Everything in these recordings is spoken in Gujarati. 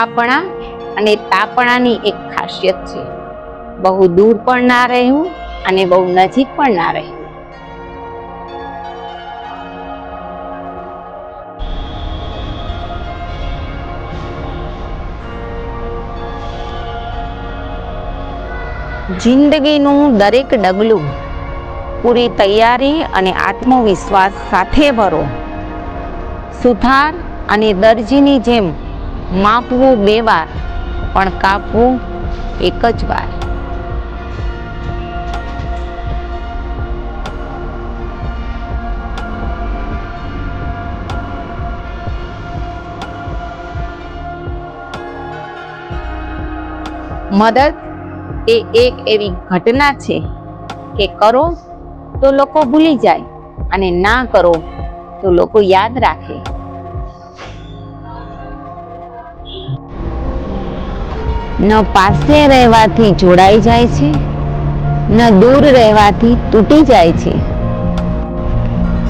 આપણા અને તાપણાની એક ખાસિયત છે. બહુ દૂર પણ ના રહેવું અને બહુ નજીક પણ ના રહેવું. જિંદગીનું દરેક ડગલું, પૂરી તૈયારી અને આત્મવિશ્વાસ સાથે ભરો. સુથાર અને દરજીની જેમ માપવું બે વાર, પણ કાપવું એક જ વાર. મદદ એ એક એવી ઘટના છે કે કરો તો લોકો ભૂલી જાય અને ના કરો તો લોકો યાદ રાખે. ન પાસે રહેવાથી જોડાઈ જાય છે, ન દૂર રહેવાથી તૂટી જાય છે.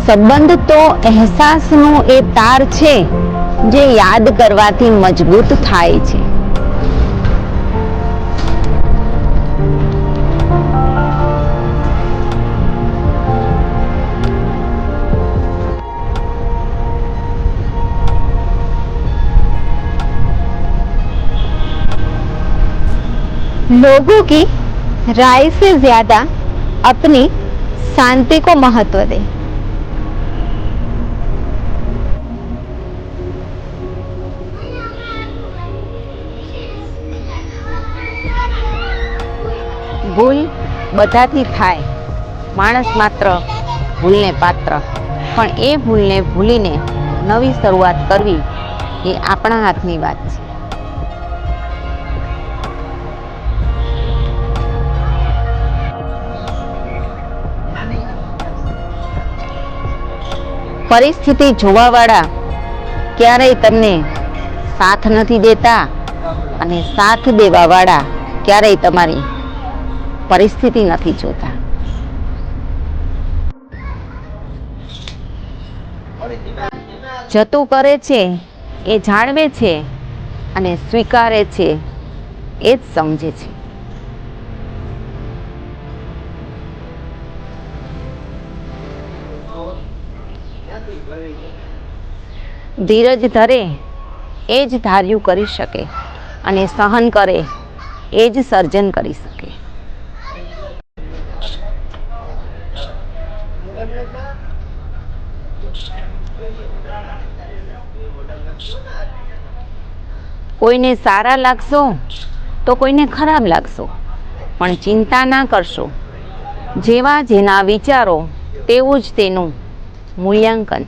સંબંધ તો અહેસાસનો એ તાર છે, જે યાદ કરવાથી મજબૂત થાય છે. लोगों की राय से ज्यादा अपनी शांति को महत्व दें ભૂલ બધાથી થાય માણસ માત્ર ભૂલને પાત્ર પણ એ ભૂલને ભૂલીને નવી શરૂઆત કરવી એ આપણા હાથની વાત છે પરિસ્થિતિ જોવાવાળા ક્યારેય તમને સાથ નથી દેતા અને સાથ દેવાવાળા ક્યારેય તમારી પરિસ્થિતિ નથી જોતા. જતું કરે છે, એ જાણવે છે અને સ્વીકારે છે, એ જ સમજે છે. ધીરજ ધરે, એ જ ધાર્યું કરી શકે અને સહન કરે, એ જ સર્જન કરી શકે. કોઈને સારા લાગશો, તો કોઈને ખરાબ લાગશો, પણ ચિંતા ના કરશો. જેવા જેના વિચારો, તેવું જ તેનું. મૂલ્યાંકન.